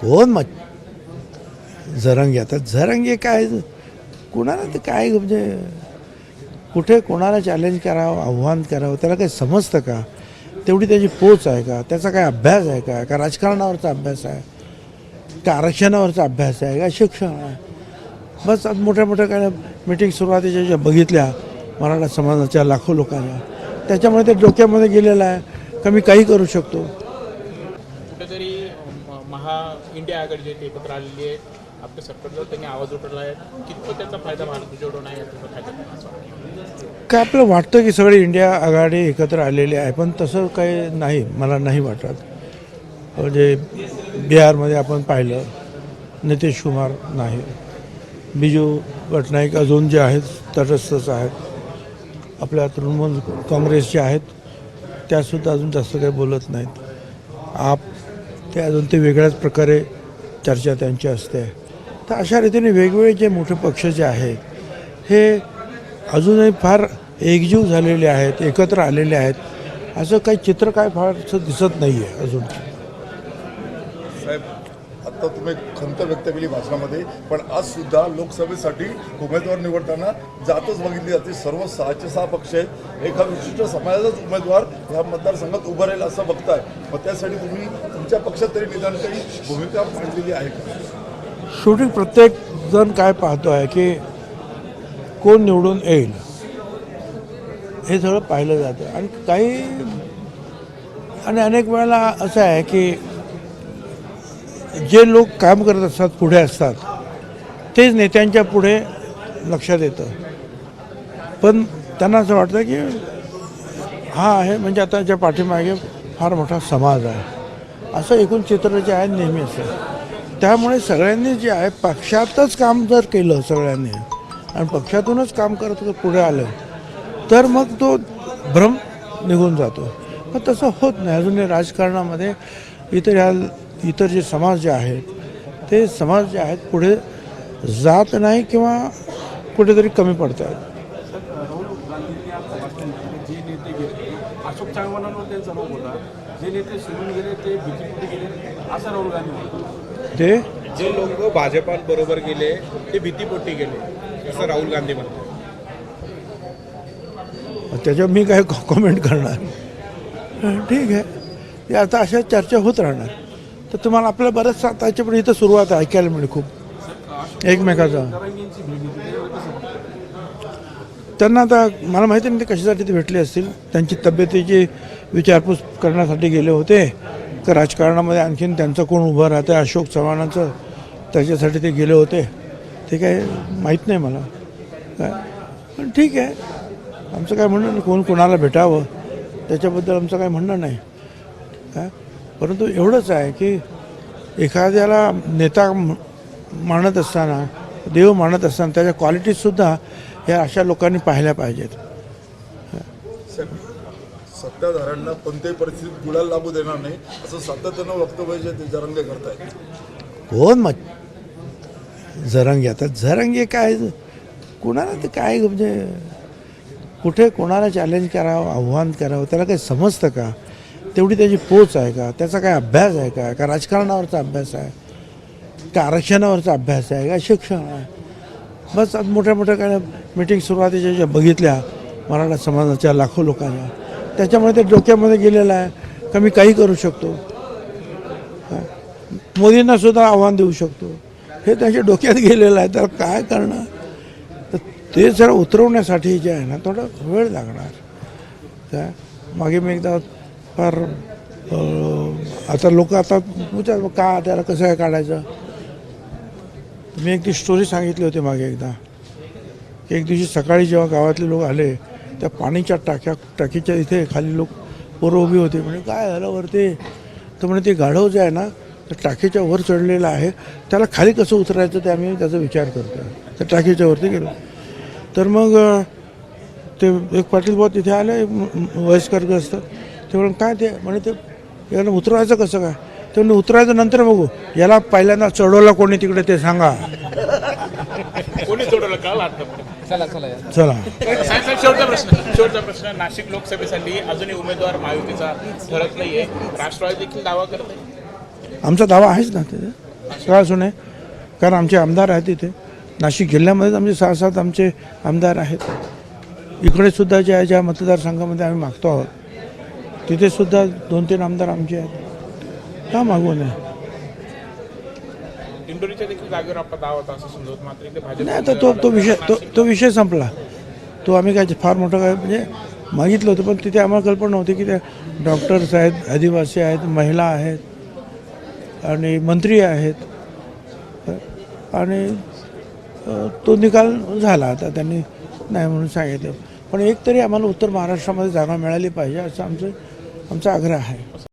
कोण मग जरंगे आता जरंगे काय कुणाला ते काय म्हणजे कुठे कोणाला चॅलेंज करावं आव्हान करावं त्याला काही समजतं का? तेवढी त्याची पोच आहे का? त्याचा काय अभ्यास आहे का? का राजकारणावरचा अभ्यास आहे? का आरक्षणावरचा अभ्यास आहे? का शिक्षण आहे? बस आज मोठ्या मोठ्या काय मिटिंग सुरुवातीच्या ज्या बघितल्या मराठा समाजाच्या लाखो लोकांना त्याच्यामुळे ते डोक्यामध्ये गेलेलं आहे. का मी काही करू शकतो कुठेतरी म- महा इंडिया ते एकत्र आलेली आहे आपल्या सरकारवर त्यांनी आवाज उठवला आहे. कितपत त्याचा फायदा महाराष्ट्र जोडून आहे याचा काय आपलं वाटतं की सगळी इंडिया आघाडी एकत्र आलेली आहे पण तसं काही नाही मला नाही वाटत. म्हणजे बिहारमध्ये आपण पाहिलं नितीश कुमार नाही. बिजू पटनाईक अजून जे आहेत तटस्थच आहेत. आपल्या तृणमूल काँग्रेसचे आहेत त्यासुद्धा अजून जास्त काही बोलत नाहीत. आप ते अजून ते वेगळ्याच प्रकारे चर्चा त्यांची असते. तर अशा रीतीने वेगवेगळे जे मोठे पक्ष जे आहेत हे अजूनही फार एकजीव झालेले आहेत एकत्र आलेले आहेत. असं काही चित्र काय फारसं दिसत नाही आहे अजून आत्ता आता तुम्ही खंत व्यक्त केली भाषणामध्ये पण आज सुद्धा लोकसभेसाठी उमेदवार निवडताना जातच बघितली जाते. सर्व सहाचे सहा पक्ष आहेत. एका विशिष्ट समाजाचाच उमेदवार ह्या मतदारसंघात उभं राहील असं बघताय. मग त्यासाठी तुम्ही तुमच्या पक्षात तरी निदान काही भूमिका मांडलेली आहे का? शेवटी प्रत्येक जण काय पाहतो आहे की कोण निवडून येईल हे सगळं पाहिलं जातं. आणि काही आणि अनेक वेळेला असं आहे की जे लोक काम करत असतात पुढे असतात तेच नेत्यांच्या पुढे लक्षात येतं. पण त्यांना असं वाटतं की हा आहे म्हणजे आता ज्या पाठीमागे फार मोठा समाज आहे. असं एकूण चित्र जे आहे नेहमी असतं त्यामुळे सगळ्यांनी जे आहे पक्षातच काम जर केलं सगळ्यांनी आणि पक्षातूनच काम करत पुढे आलं तर मग तो भ्रम निघून जातो. पण तसं होत नाही. अजूनही राजकारणामध्ये इतर ह्या इतर जे समाज जे आहेत ते समाज जे आहेत पुढे जात नाही किंवा कुठेतरी कमी पडत आहेत. ते भीतीपोटी गेले. असं राहुल गांधी म्हणतात ते? जे लोक भाजपाबरोबर गेले ते भीतीपोटी गेले असं राहुल गांधी म्हणतात. त्याच्यावर मी काय कॉमेंट करणार? ठीक आहे. ते आता अशा चर्चा होत राहणार. तर तुम्हाला आपलं बऱ्याच त्याच्या पण इथं सुरुवात आहे ऐकायला मिळेल खूप. एकमेकाचा. त्यांना आता मला माहिती नाही ते कशासाठी ते भेटले असतील. त्यांची तब्येतीची विचारपूस करण्यासाठी गेले होते. तर राजकारणामध्ये आणखीन त्यांचं कोण उभं राहतं अशोक चव्हाणांचं त्याच्यासाठी ते गेले होते. ते काय माहीत नाही मला. काय? पण ठीक आहे. आमचं काय म्हणणं नाही कोण कोणाला भेटावं? त्याच्याबद्दल आमचं काय म्हणणं नाही. काय? परंतु एवढंच आहे की एखाद्याला नेता मानत असताना देव मानत असताना त्याच्या क्वालिटीजसुद्धा ह्या अशा लोकांनी पाहिल्या पाहिजेत. सत्ताधाऱ्यांना कोणत्याही परिस्थितीत गुलाल लागू देणार नाही असं सातत्यानं वक्तव्य जे ते जरंगे करतायत. कोण मग जरंगे? आता जरंगे काय कुणाला ते काय म्हणजे कुठे कोणाला चॅलेंज करावं आव्हान करावं त्याला काही समजतं का? तेवढी त्याची पोच आहे का? त्याचा काय अभ्यास आहे का? का राजकारणावरचा अभ्यास आहे? का आरक्षणावरचा अभ्यास आहे? का शिक्षण आहे? बस आज मोठ्या मोठ्या काय मिटिंग सुरुवातीच्या ज्या बघितल्या मराठा समाजाच्या लाखो लोकांना. त्याच्यामुळे ते डोक्यामध्ये गेलेलं आहे का मी काही करू शकतो? मोदींना सुद्धा आव्हान देऊ शकतो. हे त्याच्या डोक्यात गेलेलं आहे तर काय करणार? तर ते जर उतरवण्यासाठी जे आहे ना थोडा वेळ लागणार. काय मागे मी एकदा फार आता लोक आता विचार का त्याला कसं काय काढायचं? मी एक ती स्टोरी सांगितली होती मागे एकदा. की एक दिवशी सकाळी जेव्हा गावातले लोक आले त्या पाणीच्या टाक्या टाकीच्या इथे खाली लोक पोरं उभी होते. म्हणजे काय झालं वरती? तर म्हणे ते गाढव जे आहे ना त्या टाकीच्या वर चढलेलं आहे. त्याला खाली कसं उतरायचं ते आम्ही त्याचा विचार करतो त्या टाकीच्या वरती गेलो. तर मग ते एक पाटील बुवा तिथे आले वयस्कर ग्रस्त ते म्हणून काय ते? म्हणे ते याला उतरवायचं कसं काय? ते म्हणे उतरायचं नंतर बघू. याला पहिल्यांदा चढवलं कोणी तिकडे ते सांगा. कोणी सोडवलं काल आता चला साहेब साहेब शेवटचा प्रश्न. शेवटचा प्रश्न. नाशिक लोकसभेसाठी अजूनही उमेदवार महायुतीचा ठरत नाहीये. राष्ट्रवादी देखील दावा करत आहे. आमचा दावा आहेच ना ते का असू नये कारण आमचे आमदार आहेत तिथे नाशिक जिल्ह्यामध्येच आमचे सहा सात आमचे आमदार आहेत. इकडे सुद्धा ज्या ज्या मतदारसंघामध्ये आम्ही मागतो आहोत तिथे सुद्धा दोन तीन आमदार आमचे आहेत. का मागू नये? दिंडोरीच्या देखील जागेवर आपला दावा होता असं समजत मात्र इथे भाजप नाही आता तो तो विषय तो तो विषय संपला. तो आम्ही काय फार मोठं काय म्हणजे मागितलं होतं पण तिथे आम्हाला कल्पना नव्हती की त्या डॉक्टर्स आहेत आदिवासी आहेत महिला आहेत आणि मंत्री आहेत. आणि तो निकाल झाला आता त्यांनी नाही म्हणून सांगितलं. पण एक तरी आम्हाला उत्तर महाराष्ट्रामध्ये जागा मिळाली पाहिजे असं आमचं आमचा आग्रह आहे.